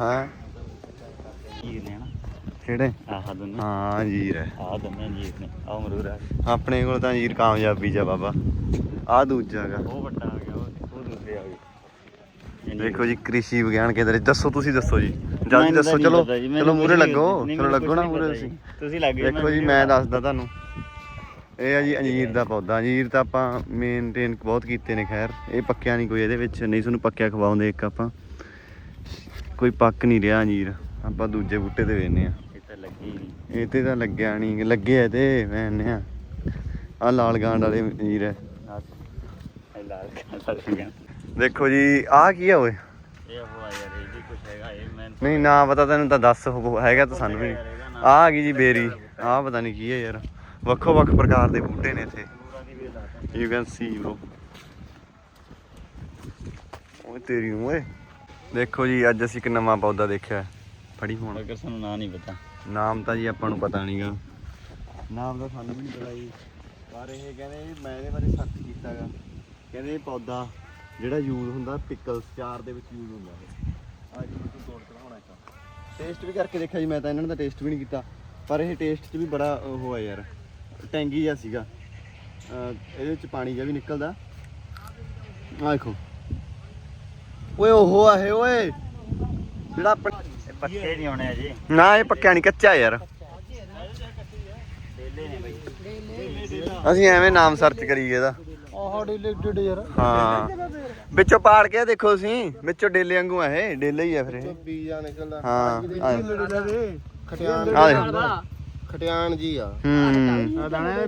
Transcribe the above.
ਹਾਂ। ਜੀਰ ਨੇ ਹਨਾ। ਕਿਹੜੇ? ਆਹ ਦੋਨੇ। ਹਾਂ ਅੰਜੀਰ ਹੈ। ਆਹ ਦੋਨੇ ਜੀਰ ਨੇ। ਆਹ ਅਮਰੂਦ ਆ ਆਪਣੇ ਕੋਲ ਤਾਂ ਅੰਜੀਰ ਕਾਮਯਾਬੀ ਜਾ ਬਾਬਾ। ਆ ਦੂਜਾ ਗਾ ਉਹ ਵੱਡਾ ਆ ਗਿਆ ਉਹ ਦੂਸਰੇ ਆ ਗਏ। ਦੇਖੋ ਜੀ ਕ੍ਰਿਸ਼ੀ ਵਿਗਿਆਨ ਕੇਂਦਰ ਦੱਸੋ ਤੁਸੀਂ ਦੱਸੋ ਜੀ। ਜਲਦੀ ਦੱਸੋ ਚਲੋ ਚਲੋ ਮੂਰੇ ਲੱਗੋ ਚਲੋ ਲੱਗੋ ਨਾ ਮੂਰੇ ਤੁਸੀਂ। ਤੁਸੀਂ ਲੱਗ ਗਏ ਦੇਖੋ ਜੀ ਮੈਂ ਦੱਸਦਾ ਤੁਹਾਨੂੰ। ਇਹ ਆ ਜੀ ਅੰਜੀਰ ਦਾ ਪੌਦਾ। ਅੰਜੀਰ ਤਾਂ ਆਪਾਂ ਮੇਨਟੇਨ ਬਹੁਤ ਕੀਤੇ ਨੇ ਖੈਰ। ਇਹ ਪੱਕਿਆ ਨਹੀਂ ਕੋਈ ਇਹਦੇ ਵਿੱਚ ਨਹੀਂ ਤੁਹਾਨੂੰ ਪੱਕਿਆ ਖਵਾਉਂਦੇ ਇੱਕ ਆਪਾਂ। ਕੋਈ ਪੱਕ ਨਹੀਂ ਰਿਹਾ ਅੰਜੀਰ। ਆਪਾਂ ਦੂਜੇ ਬੂਟੇ ਤੇ ਵੇਨੇ ਆ ਇਹ ਤਾਂ ਲੱਗੀ ਨਹੀਂ ਇਹ ਤੇ ਤਾਂ ਲੱਗਿਆ ਨਹੀਂ ਲੱਗਿਆ ਤੇ ਵੇਨੇ ਆ ਆ ਲਾਲ ਗਾਂਡ ਵਾਲੇ ਅੰਜੀਰ ਹੈ ਦੇਖੋ ਜੀ ਆਹ ਕੀ ਆ ਓਏ? ਇਹ ਉਹ ਆ ਯਾਰ ਇਹ ਵੀ ਕੁਛ ਹੈਗਾ ਇਹ ਮੈਂ ਨਹੀਂ ਨਾ ਪਤਾ ਤੈਨੂੰ ਤਾਂ ਦੱਸ ਹੈਗਾ ਤਾਂ ਸਾਨੂੰ ਵੀ ਆ ਆ ਗਈ ਜੀ ਬੇਰੀ। ਆ ਪਤਾ ਨਹੀਂ ਕੀ ਹੈ ਯਾਰ। ਵੱਖੋ ਵੱਖ ਪ੍ਰਕਾਰ ਦੇ ਬੂਟੇ ਨੇ ਇੱਥੇ। ਯੂ ਕੈਨ ਸੀ ਬ్రో ਓਏ ਤੇਰੀ ਓਏ ਦੇਖੋ ਜੀ ਅੱਜ ਅਸੀਂ ਇੱਕ ਨਵਾਂ ਪੌਦਾ ਦੇਖਿਆ ਫੜੀ ਹੁਣ। ਮਗਰ ਸਾਨੂੰ ਨਾਂ ਨਹੀਂ ਪਤਾ। ਨਾਮ ਤਾਂ ਜੀ ਆਪਾਂ ਨੂੰ ਪਤਾ ਨਹੀਂਗਾ ਨਾਮ ਤਾਂ ਸਾਨੂੰ ਵੀ ਨਹੀਂ ਪਤਾ ਜੀ। ਪਰ ਇਹ ਕਹਿੰਦੇ ਵੀ ਮੈਂ ਇਹਦੇ ਬਾਰੇ ਸਰਚ ਕੀਤਾਗਾ ਕਹਿੰਦੇ ਇਹ ਪੌਦਾ ਜਿਹੜਾ ਯੂਜ਼ ਹੁੰਦਾ ਪਿਕਲਸ ਚਾਰ ਦੇ ਵਿੱਚ ਯੂਜ਼ ਹੁੰਦਾ ਇਹ। ਆ ਜੀ ਤੁਸੀਂ ਤੋੜ ਚੜਾਉਣਾ ਇੱਕ। ਟੇਸਟ ਵੀ ਕਰਕੇ ਦੇਖਿਆ ਜੀ ਮੈਂ ਤਾਂ ਇਹਨਾਂ ਦਾ ਟੇਸਟ ਵੀ ਨਹੀਂ ਕੀਤਾ। ਪਰ ਇਹ ਟੇਸਟ 'ਚ ਵੀ ਬੜਾ ਉਹ ਹੈ ਯਾਰ। ਟੈਂਗੀ ਜਿਹਾ ਸੀਗਾ। ਇਹਦੇ ਵਿੱਚ ਪਾਣੀ ਜਿਹਾ ਵੀ ਨਿਕਲਦਾ। ਆ ਦੇਖੋ। ਓਏ ਉਹ ਆ ਇਹ ਓਏ। ਜਿਹੜਾ ਆਪਣਾ ਪੱਕੇ ਨਹੀਂ ਆਉਣੇ ਅਜੇ। ਨਾ ਇਹ ਪੱਕਿਆ ਨਹੀਂ ਕੱਚਾ ਯਾਰ। ਡੇਲੇ ਨੇ ਬਈ। ਅਸੀਂ ਐਵੇਂ ਨਾਮ ਸਰਚ ਕਰੀਏ ਇਹਦਾ। ਆਹ ਡਿਲੀਟਡ ਯਾਰ। ਹਾਂ। ਵਿੱਚੋਂ ਪਾੜ ਕੇ ਦੇਖੋ ਤੁਸੀਂ। ਵਿੱਚੋਂ ਡੇਲੇ ਵਾਂਗੂ ਆ ਇਹ। ਡੇਲੇ ਹੀ ਆ ਫਿਰ ਇਹ। ਬੀਜਾ ਨਿਕਲਦਾ। ਹਾਂ ਆ ਖਟਿਆਨ ਆ ਦੇਖ। ਖਟਿਆਨ ਜੀ ਆ। ਹੂੰ। ਦਾਣਾ